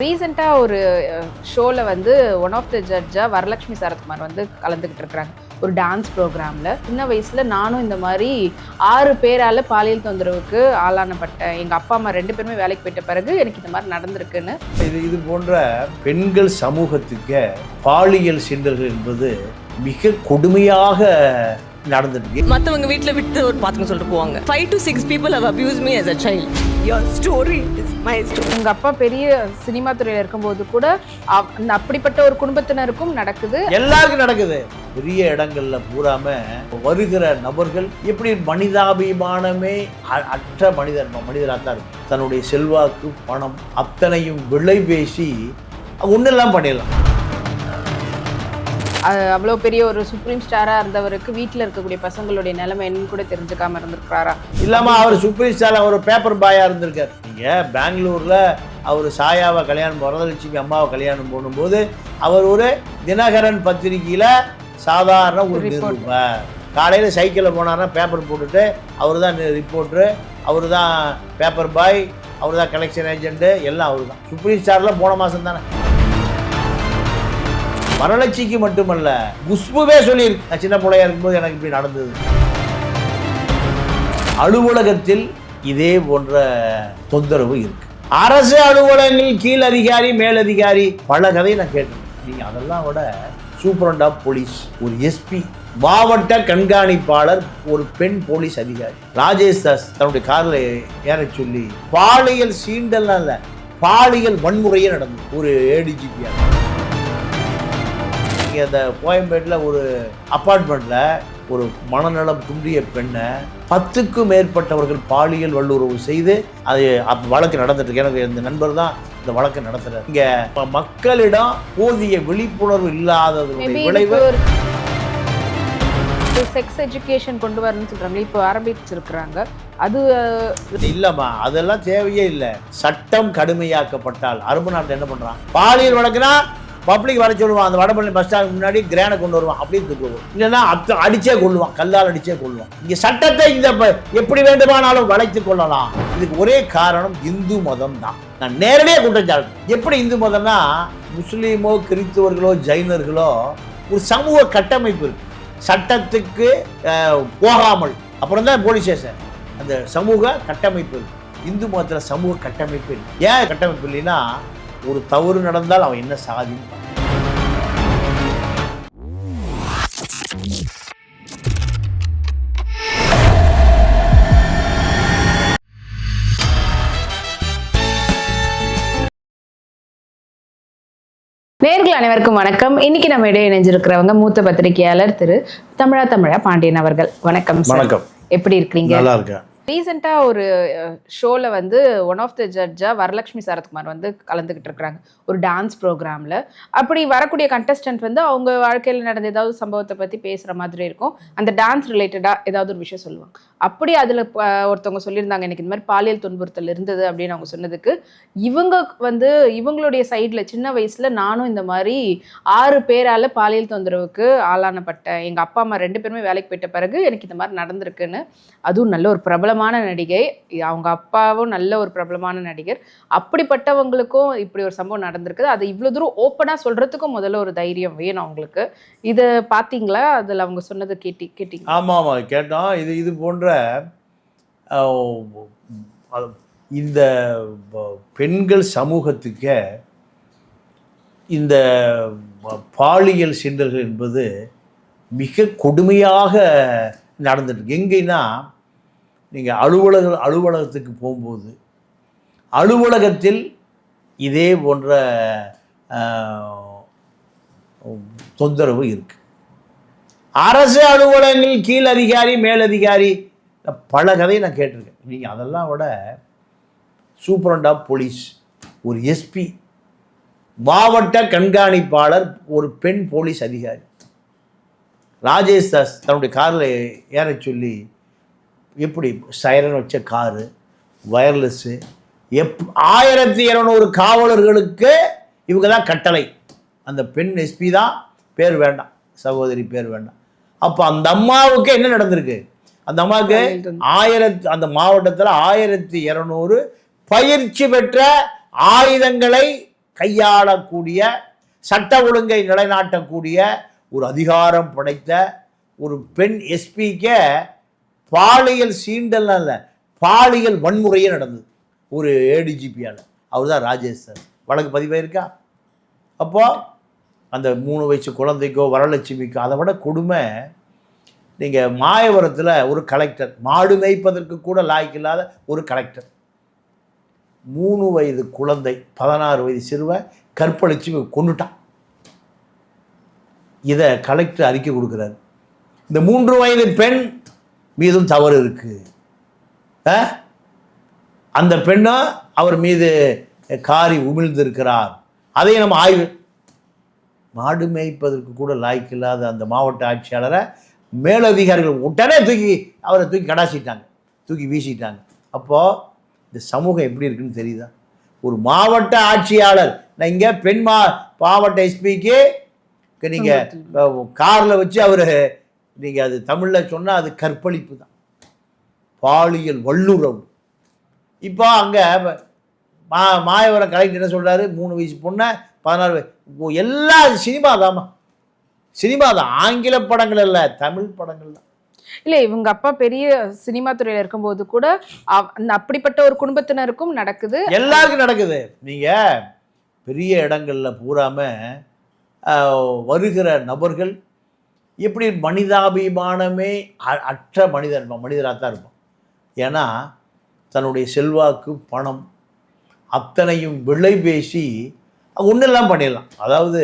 ரீசெண்டாக ஒரு ஷோவில் வந்து ஒன் ஆஃப் த ஜட்ஜாக வரலட்சுமி சரத்குமார் வந்து கலந்துக்கிட்டு இருக்கிறாங்க ஒரு டான்ஸ் ப்ரோக்ராமில் சின்ன வயசில் நானும் இந்த மாதிரி ஆறு பேரால் பாலியல் தொந்தரவுக்கு ஆளானப்பட்டேன் எங்கள் அப்பா அம்மா ரெண்டு பேருமே வேலைக்கு போயிட்ட பிறகு எனக்கு இந்த மாதிரி நடந்திருக்குன்னு. இது இது போன்ற பெண்கள் சமூகத்துக்கு பாலியல் சீண்டல்கள் என்பது மிக கொடுமையாக நடந்துட்டு. மத்தவங்க வீட்ல விட்டு ஒரு பாத்துங்க சொல்லிட்டு போவாங்க. Five to six people have abuse me as a child. Your story is my story. எங்கள் அப்பா பெரிய சினிமா துறையில் இருக்கும்போது கூட அவ்- அப்படிப்பட்ட ஒரு குடும்பத்தினருக்கும் நடக்குது. எல்லாருக்கும் நடக்குது. பெரிய இடங்கள்ல பூராம வருகிற நபர்கள் எப்படி மனிதாபிமானமே அ- அற்ற மனிதர் மனிதராக தான் இருக்கும். தன்னுடைய செல்வாக்கு பணம் அத்தனையும் விலை பேசி ஒன்றெல்லாம் பண்ணிடலாம். அவ்வளோ பெரிய ஒரு சுப்ரீம் ஸ்டாராக இருந்தவருக்கு வீட்டில் இருக்கக்கூடிய பசங்களுடைய நிலைமை என்னன்னு கூட தெரிஞ்சுக்காம இருந்திருக்கிறாரா? இல்லாம அவர் சூப்பர் ஸ்டார் அவர் பேப்பர் பாயா இருந்திருக்கார். நீங்க பெங்களூர்ல அவர் சாயாவை கல்யாணம் வரதலட்சுமி அம்மாவை கல்யாணம் பண்ணும்போது அவர் ஒரு தினகரன் பத்திரிகையில சாதாரண ஒரு. நிருபர் காலையில் சைக்கிளில் போனார்னா பேப்பர் போட்டுட்டு அவர் தான் ரிப்போர்ட்ரு அவர் தான் பேப்பர் பாய் அவர் தான் கலெக்ஷன் ஏஜென்ட்டு எல்லாம் அவர் தான் சுப்ரீம் ஸ்டாரில் போன மாதம் தானே வரலட்சிக்கு மட்டுமல்ல குஷ்புவே சொல்லியிருக்கு நான் சின்ன பிள்ளையா இருக்கும்போது எனக்கு இப்படி நடந்தது. அலுவலகத்தில் இதே போன்ற தொந்தரவு இருக்கு. அரசு அலுவலகங்கள் கீழ் அதிகாரி மேலதிகாரி பல கதையை நான் கேட்டேன் நீங்க அதெல்லாம் விட சூப்பரண்ட் ஆஃப் போலீஸ் ஒரு எஸ்பி மாவட்ட கண்காணிப்பாளர் ஒரு பெண் போலீஸ் அதிகாரி. ராஜேஷ் தாஸ் தன்னுடைய காரில் ஏற சொல்லி பாலியல் சீண்டல்லாம் இல்லை பாலியல் வன்முறையே நடந்தது. ஒரு ஏடிஜிபியாக இங்கே அந்த கோயம்பேட்டில் ஒரு அப்பார்ட்மெண்ட்டில் ஒரு மனநலம் குன்றிய பெண்ணை பத்துக்கும் மேற்பட்டவர்கள் பாலியல் வல்லுறவு செய்து அது வழக்கு நடந்துட்டு எனக்கு இந்த நண்பர் தான் இந்த வழக்கு நடத்துறாரு. இங்க மக்களிடம் போதிய விழிப்புணர்வு இல்லாததனுடைய விளைவு செக்ஸ் எஜுகேஷன் கொண்டு வரணும்னு சொல்றாங்க இப்போ ஆரம்பிச்சிருக்கிறாங்க. அது இல்லம்மா அதெல்லாம் தேவையே இல்லை. சட்டம் கடுமையாக்கப்பட்டால் அரபு நாட்டில் என்ன பண்றான்? பாலியல் வழக்குனா பப்ளிக் வர சொல்லுவான் அந்த வடபழனி பஸ் ஸ்டாண்ட் முன்னாடி கிரேனை கொண்டு வருவான் அப்படியே தூக்குவோம் இல்லைன்னா அத்த அடிச்சே கொள்ளுவான் கல்லால் அடிச்சே கொள்ளுவான். இங்கே சட்டத்தை இந்த எப்படி வேண்டுமானாலும் வளைத்து கொள்ளலாம். இதுக்கு ஒரே காரணம் இந்து மதம் தான். நான் நேரடியாக குற்றச்சாட்டு. எப்படி இந்து மதம்னா முஸ்லீமோ கிறிஸ்துவர்களோ ஜைனர்களோ ஒரு சமூக கட்டமைப்பு இருக்கு. சட்டத்துக்கு போகாமல். அப்புறம் தான் போலீஸ் ஸ்டேஷன் அந்த சமூக கட்டமைப்பு இருக்கு. இந்து மதத்தில் சமூக கட்டமைப்பு இல்லை ஏன் கட்டமைப்பு இல்லைன்னா ஒரு தவறு நடந்தால் அவன் என்ன சாதிப்பான் நேர்கள் அனைவருக்கும் வணக்கம். இன்னைக்கு நம்ம இடையே இணைஞ்சிருக்கிறவங்க மூத்த பத்திரிகையாளர் திரு தமிழா தமிழா பாண்டியன் அவர்கள். வணக்கம். வணக்கம். எப்படி இருக்கீங்க நல்லா இருக்கேன். ரீசெண்டாக ஒரு ஷோவில் வந்து ஒன் ஆஃப் த ஜட்ஜாக வரலட்சுமி சரத்குமார் வந்து கலந்துக்கிட்டு இருக்கிறாங்க. ஒரு டான்ஸ் ப்ரோக்ராமில் அப்படி வரக்கூடிய கண்டஸ்டன்ட் வந்து அவங்க வாழ்க்கையில் நடந்த ஏதாவது சம்பவத்தை பற்றி பேசுகிற மாதிரி இருக்கும். அந்த டான்ஸ் ரிலேட்டடாக ஏதாவது ஒரு விஷயம் சொல்லுவாங்க. அப்படி அதில் ஒருத்தவங்க சொல்லியிருந்தாங்க எனக்கு இந்த மாதிரி பாலியல் துன்புறுத்தல் இருந்தது அப்படின்னு அவங்க சொன்னதுக்கு இவங்க வந்து இவங்களுடைய சைடில் சின்ன வயசில் நானும் இந்த மாதிரி ஆறு பேரால் பாலியல் தொந்தரவுக்கு ஆளானப்பட்டேன். எங்கள் அப்பா அம்மா ரெண்டு பேருமே வேலைக்கு போயிட்ட பிறகு எனக்கு இந்த மாதிரி நடந்திருக்குன்னு அதுவும் நல்ல ஒரு பிரபலமான நடிகை. அவங்க அப்பாவும் நல்ல ஒரு பிரபலமான நடிகர். அப்படிப்பட்டவங்களுக்கும் இப்படி ஒரு சம்பவம் நடந்திருக்குது. அது இவ்வளோ தூரம் ஓப்பனாக சொல்கிறதுக்கும் முதல்ல ஒரு தைரியம் வேணும் அவங்களுக்கு. இதை பார்த்தீங்களா? அதில் அவங்க சொன்னதை கேட்டி கேட்டிங்க ஆமாம் ஆமாம் கேட்டோம் இது இது போன்ற இந்த பெண்கள் சமூகத்துக்கு இந்த பாலியல் சீண்டல்கள் என்பது மிக கொடுமையாக நடந்துட்டு எங்கன்னா எங்கேன்னா நீங்கள் அலுவலக அலுவலகத்துக்கு போகும்போது அலுவலகத்தில் இதே போன்ற தொந்தரவு இருக்குது அரசு அலுவலகங்கள் கீழ் அதிகாரி மேலதிகாரி பல கதையை நான் கேட்டிருக்கேன். நீங்கள் அதெல்லாம் விட சூப்பரண்ட் ஆஃப் போலீஸ் ஒரு எஸ்பி மாவட்ட கண்காணிப்பாளர் ஒரு பெண் போலீஸ் அதிகாரி. ராஜேஷ் தாஸ் தன்னுடைய காரில் ஏற சொல்லி எப்படி சைரன் வச்ச காரு வயர்லெஸ்ஸு எப் ஆயிரத்தி இரநூறு காவலர்களுக்கு இவங்க தான் கட்டளை. அந்த பெண் எஸ்பி தான் பேர் வேண்டாம். சகோதரி பேர் வேண்டாம். அப்போ அந்த அம்மாவுக்கு என்ன நடந்திருக்கு? அந்த அம்மாவுக்கு. ஆயிரத்தி அந்த மாவட்டத்தில் ஆயிரத்தி இரநூறு பயிற்சி பெற்ற ஆயுதங்களை கையாளக்கூடிய சட்ட ஒழுங்கை நிலைநாட்டக்கூடிய ஒரு அதிகாரம் படைத்த ஒரு பெண் எஸ்பிக்கே பாலியல் சீண்டல்லாம் இல்லை. பாலியல் வன்முறையே நடந்தது. ஒரு ஏடிஜிபியால் அவர் தான் ராஜேஷ் சார். வழக்கு பதிவாயிருக்கா? அப்போ அந்த மூணு வயசு குழந்தைக்கோ வரலட்சுமிக்கோ அதை விட கொடுமை நீங்கள் மாயவரத்தில் ஒரு கலெக்டர் மாடு மேய்ப்பதற்கு கூட லாய்க்கில்லாத ஒரு கலெக்டர் மூணு வயது குழந்தை பதினாறு வயது சிறுவன் கற்பழிச்சு கொண்டுட்டான் இதை கலெக்டர் அறிக்கை கொடுக்குறாரு. இந்த மூன்று வயது பெண் மீதும் தவறு இருக்கு. ஆ? அந்த பெண்ணும் அவர் மீது காரி உமிழ்ந்திருக்கிறார். அதை நம்ம ஆய்வு மாடு மேய்ப்பதற்கு கூட லாய்க்கில்லாத அந்த மாவட்ட ஆட்சியாளரை மேலதிகாரிகள் உடனே தூக்கி அவரை தூக்கி கடாசிட்டாங்க. தூக்கி வீசிட்டாங்க. அப்போது இந்த சமூகம் எப்படி இருக்குன்னு தெரியுதா? ஒரு மாவட்ட ஆட்சியாளர் நான் இங்கே பெண் மா மாவட்ட எஸ்பிக்கு நீங்கள் காரில் வச்சு அவர் நீங்கள் அது தமிழில் சொன்னால் அது கற்பழிப்பு தான். பாலியல் வல்லுறவு. இப்போ அங்கே மா மாயவரம் கலெக்டர் என்ன சொல்கிறாரு மூணு வயசு பொண்ணை பதினாறு வயசு. எல்லா சினிமா தாம்மா சினிமா தான். ஆங்கில படங்கள் இல்லை தமிழ் படங்கள் தான். இல்ல இவங்க அப்பா பெரிய சினிமா துறையில இருக்கும்போது கூட அப்படிப்பட்ட ஒரு குடும்பத்தினருக்கும் நடக்குது. எல்லாருக்கும் நடக்குது. நீங்கள் பெரிய இடங்கள்ல பூராம ஆஹ், வருகிற நபர்கள் எப்படி மனிதாபிமானமே அ- அற்ற மனிதன் மனிதராக தான் இருப்பான். ஏன்னா தன்னுடைய செல்வாக்கு பணம் அத்தனையும் விலை பேசி ஒன்றெல்லாம் பண்ணிடலாம். அதாவது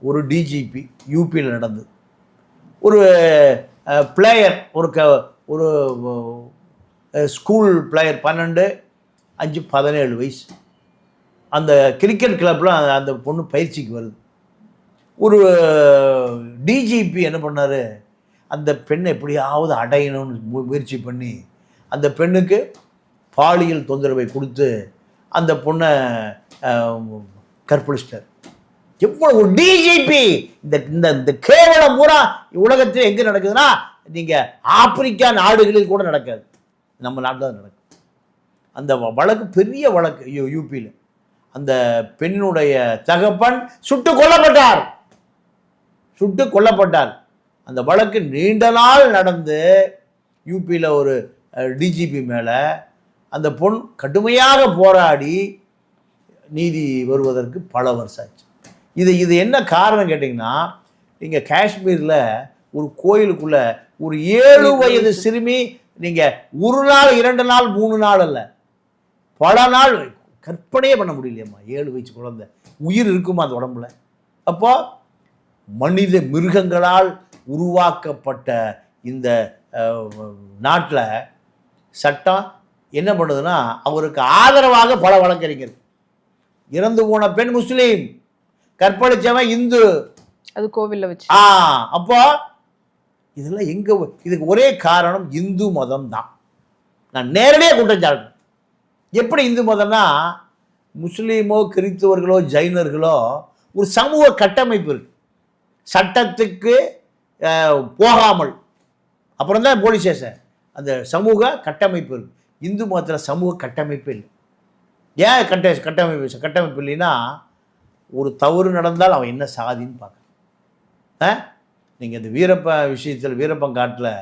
ஒரு டிஜிபி யூபியில் நடந்தது. ஒரு பிளேயர் ஒரு க ஒரு ஸ்கூல் பிளேயர் பன்னெண்டு அஞ்சு பதினேழு வயசு. அந்த கிரிக்கெட் கிளப்பில் அந்த பொண்ணு பயிற்சிக்கு வருது. ஒரு டிஜிபி என்ன பண்ணார்? அந்த பெண்ணை எப்படியாவது அடையணும்னு மு- முயற்சி பண்ணி அந்த பெண்ணுக்கு பாலியல் தொந்தரவை கொடுத்து அந்த பொண்ணை கற்பழிச்சிட்டார். எவ்வளோ ஒரு டிஜிபி இந்த இந்த இந்த கேவலம் பூரா உலகத்தில் எங்கே நடக்குதுன்னா நீங்கள் ஆப்பிரிக்கா நாடுகளில் கூட நடக்காது. நம்ம நாட்டில் தான் நடக்கும். அந்த வ- வழக்கு பெரிய வழக்கு யூ யூபியில் அந்த பெண்ணுடைய தகப்பன் சுட்டு கொல்லப்பட்டார். சுட்டு கொல்லப்பட்டார். அந்த வழக்கு நீண்ட நாள் நடந்து யூபியில் ஒரு டிஜிபி மேலே அந்த பொண் கடுமையாக போராடி நீதி வருவதற்கு பல வருஷம் ஆச்சு. இது இது என்ன காரணம் கேட்டிங்கன்னா நீங்கள் காஷ்மீரில் ஒரு கோயிலுக்குள்ள ஒரு ஏழு வயது சிறுமி நீங்கள் ஒரு நாள் இரண்டு நாள் மூணு நாள் அல்ல பல நாள் கற்பனையே பண்ண முடியலையம்மா ஏழு வயசு குழந்தை. உயிர் இருக்குமா அந்த உடம்புல? அப்போ மனித மிருகங்களால் உருவாக்கப்பட்ட இந்த நாட்டில் சட்டம் என்ன பண்ணுதுன்னா அவருக்கு ஆதரவாக பல வழக்கறிஞர் இறந்து போன பெண் முஸ்லீம் கற்பழிச்சவன் இந்து. அது கோவில்ல வச்சு. ஆ அப்போ இதெல்லாம் எங்க இதுக்கு ஒரே காரணம் இந்து மதம் தான். நான் நேரடியாக குற்றம் சாட்டுறேன். எப்படி இந்து மதம்னா முஸ்லீமோ கிறிஸ்தவர்களோ ஜைனர்களோ ஒரு சமூக கட்டமைப்பு இருக்கு. சட்டத்துக்கு போகாமல். அப்புறம் தான் போலீஸ் ஸ்டேஷன். அந்த சமூக கட்டமைப்பு இருக்கு. இந்து மதத்தில் சமூக கட்டமைப்பு இல்லை. ஏன் கட்ட கட்டமைப்பு கட்டமைப்பு இல்லைன்னா ஒரு தவறு நடந்தால் அவன் என்ன சாதின்னு பார்க்க ஆ? நீங்கள் இந்த வீரப்ப விஷயத்தில் வீரப்பங்காட்டில்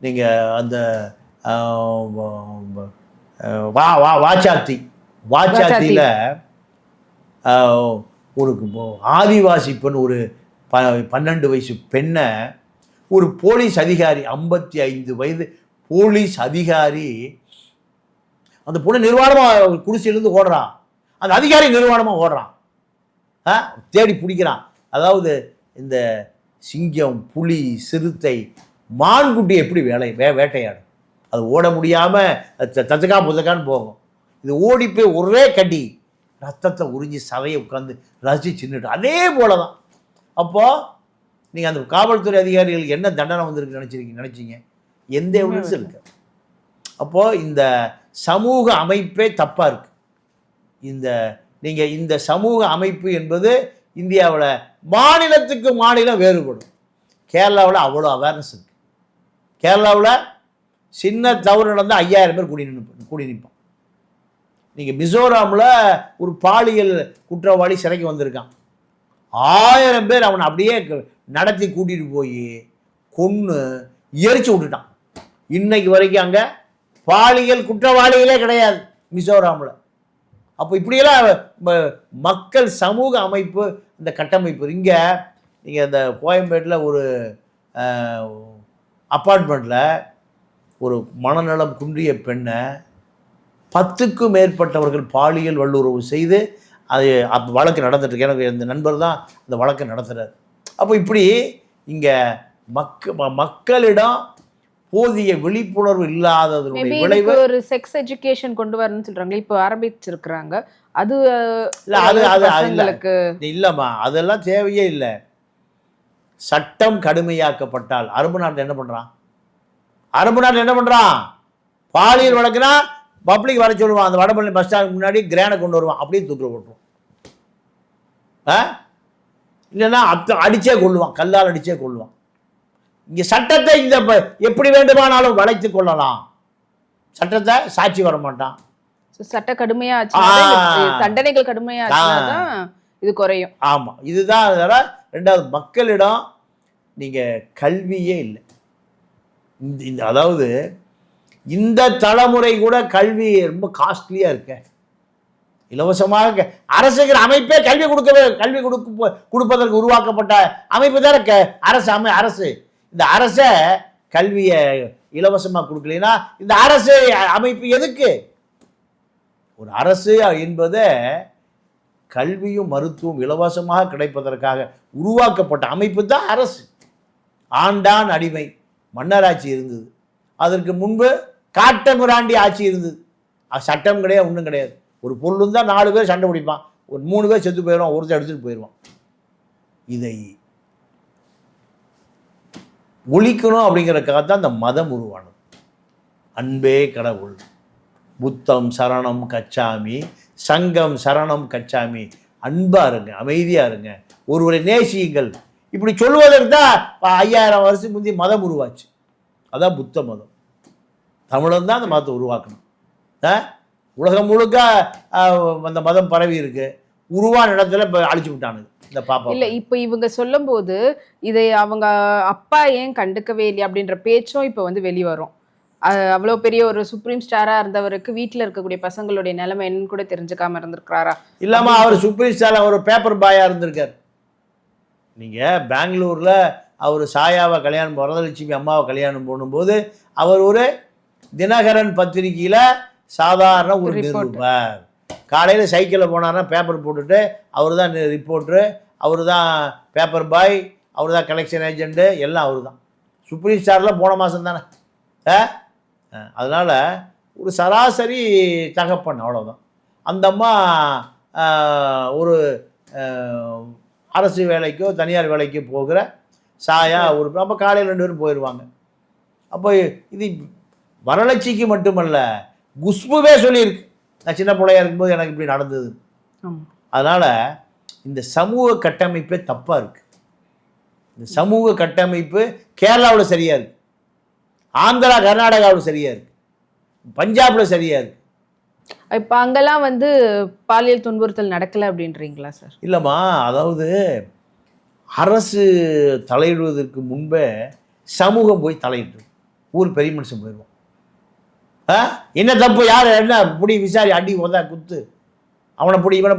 நீங்கள் அந்த வா வா வாச்சாத்தி. வாச்சாத்தியில் ஒரு ஆதிவாசி பெண் ஒரு ப பன்னெண்டு வயசு பெண்ணை ஒரு போலீஸ் அதிகாரி ஐம்பத்தி ஐந்து வயது போலீஸ் அதிகாரி அந்த பொண்ணு நிர்வாணமாக குடிசையிலேருந்து ஓடுறான். அந்த அதிகாரி நிர்வாணமாக ஓடுறான். ஆ தேடி பிடிக்கிறான். அதாவது இந்த சிங்கம் புலி சிறுத்தை மான்குட்டி எப்படி வேலை வே வேட்டையாடும்? அது ஓட முடியாமல் தச்சக்கா புத்தக்கான்னு போகும். இது ஓடி போய் ஒரே கடி ரத்தத்தை உறிஞ்சி சதையை உட்காந்து ரசித்து சின்னுட்டு அதே போல தான் அப்போது நீங்கள் அந்த காவல்துறை அதிகாரிகளுக்கு என்ன தண்டனை வந்திருக்கு நினச்சிருக்கீங்க? நினச்சிங்க? எந்த எவிடன்ஸும் இருக்கு? அப்போது இந்த சமூக அமைப்பே தப்பாக இருக்குது இந்த நீங்கள் இந்த சமூக அமைப்பு என்பது இந்தியாவில் மாநிலத்துக்கு மாநிலம் வேறுபடும். கேரளாவில் அவ்வளோ அவேர்னஸ் இருக்குது கேரளாவில் சின்ன தவறு நடந்தால் ஐயாயிரம் பேர் கூடி நின்று கூடி நிற்பான் நீங்கள் மிசோராமில் ஒரு பாலியல் குற்றவாளி சிறைக்கு வந்திருக்கான். ஆயிரம் பேர் அவனை அப்படியே நடத்தி கூட்டிகிட்டு போய் கொன்று எரிச்சு விட்டுட்டான். இன்னைக்கு வரைக்கும் அங்கே பாலியல் குற்றவாளிகளே கிடையாது மிசோராமில். அப்போ இப்படியெல்லாம் மக்கள் சமூக அமைப்பு இந்த கட்டமைப்பு. இங்கே நீங்கள் இந்த கோயம்பேட்டில் ஒரு அப்பார்ட்மெண்ட்டில் ஒரு மனநலம் குன்றிய பெண்ணை பத்துக்கும் மேற்பட்டவர்கள் பாலியல் வல்லுறவு செய்து அது அப்போ வழக்கு நடந்துட்டு இருக்கு. எனக்கு இந்த நண்பர் தான் அந்த வழக்கு நடத்துகிறார் அப்போ இப்படி இங்கே மக்க மக்களிடம் போதிய விழிப்புணர்வு இல்லாததனுடைய விளைவு ஒரு செக்ஸ் எஜுகேஷன் கொண்டு வரணும்னு சொல்றாங்க. இப்போ ஆரம்பிச்சிருக்கிறாங்க. அது இல்ல, அது- அது- அது இல்ல. பசங்களுக்கு இல்லைம்மா. அதெல்லாம் தேவையே இல்லை. சட்டம் கடுமையாக்கப்பட்டால் அரபு நாட்டில் என்ன பண்ணுறான் அரபு நாட்டில் என்ன பண்ணுறான் பாலியல் வழக்குனா பப்ளிக் வர சொல்லுவான் அந்த வடபழனி பஸ் ஸ்டாண்ட் முன்னாடி கிரேனை கொண்டு வருவான். அப்படியே தூக்கில் போட்டுருவான் ஆ? இல்லைன்னா அத்த அடிச்சே கொள்ளுவான் கல்லால் அடிச்சே கொள்ளுவான். இங்கே சட்டத்தை இந்த எப்படி வேண்டுமானாலும் வளைத்து கொள்ளலாம். சட்டத்தை சாட்சி வர மாட்டான் சட்ட கடுமையா தண்டனைகள் கடுமையா இது குறையும். ஆமாம் இதுதான் அதோட ரெண்டாவது மக்களிடம் நீங்கள் கல்வியே இல்லை. இந்த அதாவது இந்த தலைமுறை கூட கல்வி ரொம்ப காஸ்ட்லியாக இருக்க. இலவசமாக அரசுங்கிற அமைப்பே கல்வி கொடுக்கவே கல்வி கொடுக்க கொடுப்பதற்கு உருவாக்கப்பட்ட அமைப்பு தானே க அரசு அமை அரசு. இந்த அரசை கல்வியை இலவசமாக கொடுக்கலைன்னா இந்த அரசு அமைப்பு எதுக்கு? ஒரு அரசு என்பதை கல்வியும் மருத்துவம் இலவசமாக கிடைப்பதற்காக உருவாக்கப்பட்ட அமைப்பு தான் அரசு. ஆண்டான் அடிமை. மன்னராட்சி இருந்தது. அதற்கு முன்பு காட்டமுராண்டி ஆட்சி இருந்தது. சட்டம் கிடையாது ஒன்றும் கிடையாது. ஒரு பொருள் இருந்தால் நாலு பேர் சண்டை பிடிப்பான். ஒரு மூணு பேர் செத்து போயிடுவான் ஒருத்தர் எடுத்துகிட்டு போயிடுவான். இதை ஒழிக்கணும் அப்படிங்கிறக்காக தான் அந்த மதம் உருவானது. அன்பே கடவுள். புத்தம் சரணம் கச்சாமி சங்கம் சரணம் கச்சாமி. அன்பாக இருங்க அமைதியாக இருங்க. ஒருவரை நேசியுங்கள். இப்படி சொல்வதற்கு தான் ஐயாயிரம் வருஷம் முந்தி மதம் உருவாச்சு. அதான் புத்த மதம். தமிழன் தான் அந்த மதத்தை உருவாக்கணும்? உலகம் முழுக்க அந்த மதம் பரவி இருக்கு. உருவான இடத்துல இப்போ அழிச்சு விட்டானுங்க இந்த பாப்பா. இல்ல இப்ப இவங்க சொல்லும்போது இதை அவங்க அப்பா ஏன் கண்டுக்கவே இல்லை அப்படின்ற பேச்சும் இப்ப வந்து வெளிவரும் அஹ் அவ்வளவு பெரிய ஒரு சுப்ரீம் ஸ்டாரா இருந்தவருக்கு வீட்ல இருக்கக்கூடிய பசங்களுடைய நிலைமை என்னன்னு கூட தெரிஞ்சுக்காம இருந்திருக்கிறாரா? இல்லாம அவர் சுப்ரீம் ஸ்டார் ஒரு பேப்பர் பாயா இருந்திருக்கார். நீங்க பெங்களூர்ல அவர் சாயாவை கல்யாணம் வரதலட்சுமி அம்மாவை கல்யாணம் பண்ணும்போது அவர் ஒரு தினகரன் பத்திரிக்கையில சாதாரண ஒரு. நிருபர். காலையில் சைக்கிளில் போனார்னா பேப்பர் போட்டுட்டு அவர் தான் ரிப்போர்ட்ரு அவர் தான் பேப்பர் பாய் அவர் தான் கலெக்ஷன் ஏஜென்ட்டு எல்லாம் அவர் தான் சுப்ரீம் ஸ்டாரில் போன மாதம் தானே. அதனால் ஒரு சராசரி தகப்பன் அவ்வளோதான் அந்த அம்மா ஒரு அரசு வேலைக்கோ தனியார் வேலைக்கோ போகிற சாயா ஒரு அப்போ காலையில் ரெண்டு பேரும் போயிடுவாங்க அப்போ இது வரலட்சிக்கு மட்டுமல்ல குஷ்புவே சொல்லியிருக்கு. நான் சின்ன பிள்ளையா இருக்கும்போது எனக்கு இப்படி நடந்தது. அதனால் இந்த சமூக கட்டமைப்பே தப்பாக இருக்குது இந்த சமூக கட்டமைப்பு கேரளாவில் சரியாக இருக்கு. ஆந்திரா கர்நாடகாவில் சரியாக இருக்கு. பஞ்சாபில் சரியாக இருக்கு. இப்ப அங்கெல்லாம் வந்து பாலியல் துன்புறுத்தல் நடக்கல அப்படின்றீங்களா சார்? இல்லைம்மா அதாவது அரசு தலையிடுவதற்கு முன்பே சமூகம் போய் தலையிட்டு ஊர் பெரிய மனுஷன் போயிடுவோம் என்ன தப்பு? யார்? என்ன பிடி விசாரி அடி உதா குத்து. அவனை பிடி இவனை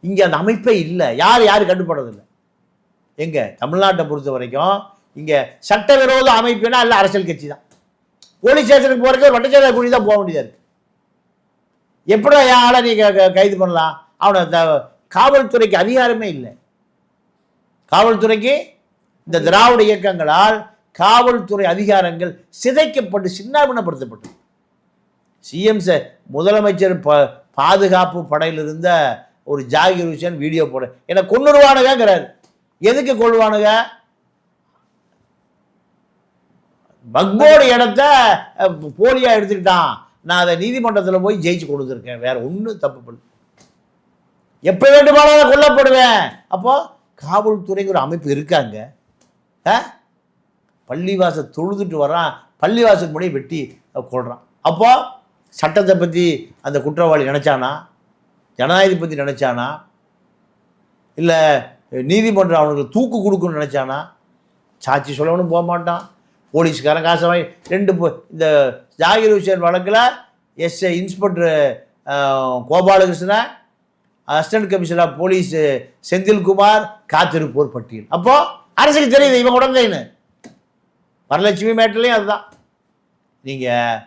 இங்கே அந்த அமைப்பே இல்லை. யார் யார் கட்டுப்படுறதில்லை? எங்கே? தமிழ்நாட்டை பொறுத்த வரைக்கும் இங்கே சட்டவிரோத அமைப்புனா எல்லாம் அரசியல் கட்சி தான். போலீஸ் ஸ்டேஷனுக்கு போகிறதுக்கு வட்டச்சாலை கூடி தான் போக முடியாது எப்படி என் ஆளை நீ க- கைது பண்ணலாம்? அவனை த- காவல்துறைக்கு அதிகாரமே இல்லை. காவல்துறைக்கு இந்த திராவிட இயக்கங்களால் காவல்துறை அதிகாரங்கள் சிதைக்கப்பட்டு சின்னாபினப்படுத்தப்பட்டது சிஎம் சார் முதலமைச்சர் ப பாதுகாப்பு படையில் இருந்த ஒரு ஜாகிர் ஹுசேன் வீடியோ போட. என்னை கொன்னுருவானுங்கிறாரு எதுக்கு கொள்வானுங்க பக்போடு இடத்த போலியாக எடுத்துக்கிட்டான். நான் அதை நீதிமன்றத்தில் போய் ஜெயிச்சு கொடுத்துருக்கேன். வேற ஒன்றும் தப்பு பண்ண எப்போ வேண்டுமானாலும் கொல்லப்படுவேன். அப்போது காவல்துறைங்கிற ஒரு அமைப்பு இருக்காங்க. ஆ? பள்ளிவாசல் தொழுதுட்டு வர்றான். பள்ளிவாசல் முடி வெட்டி கொள்றான் அப்போது சட்டத்தை பற்றி அந்த குற்றவாளி நினச்சானா? ஜனநாயகத்தை பற்றி நினச்சானா? இல்லை நீதிமன்றம் அவனுக்கு தூக்கு கொடுக்கணும்னு நினச்சானா? சாட்சி சொல்லவனும் போக மாட்டான். போலீஸ்காரன் காசை வாங்கி ரெண்டு இந்த ஜாகிர் ஹுசேன் வழக்கில் SI inspector Gopalakrishnan assistant commissioner of police Senthilkumar காத்திருப்போர் பட்டியல். அப்போது அரசுக்கு தெரியுது இவன் உடந்தைன்னு. வரலட்சுமி மேட்டிலையும் அதுதான். நீங்கள்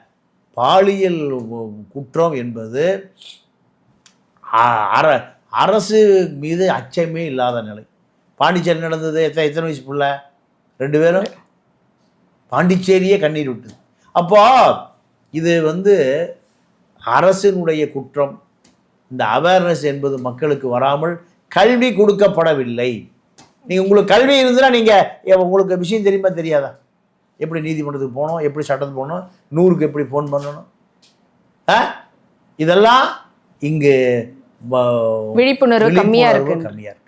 பாலியல் குற்றம் என்பது அ- அர அரசு மீது அச்சமே இல்லாத நிலை. பாண்டிச்சேரி நடந்தது எத்தனை எத்தனை வயசு பிள்ளை? ரெண்டு பேரும்? பாண்டிச்சேரியே கண்ணீர் விட்டுது. அப்போ இது வந்து அரசினுடைய குற்றம். இந்த அவேர்னஸ் என்பது மக்களுக்கு வராமல் கல்வி கொடுக்கப்படவில்லை. நீங்கள் உங்களுக்கு கல்வி இருந்துன்னா நீங்கள் உங்களுக்கு விஷயம் தெரியுமா தெரியாதா? எப்படி நீதிமன்றத்துக்கு போகணும் எப்படி சட்டத்துக்கு போகணும் நூறுக்கு எப்படி ஃபோன் பண்ணணும்? ஆ? இதெல்லாம் இங்கு விழிப்புணர்வு கம்மியா விழிப்புணர்வு இருக்கு கம்மியா இருக்கு.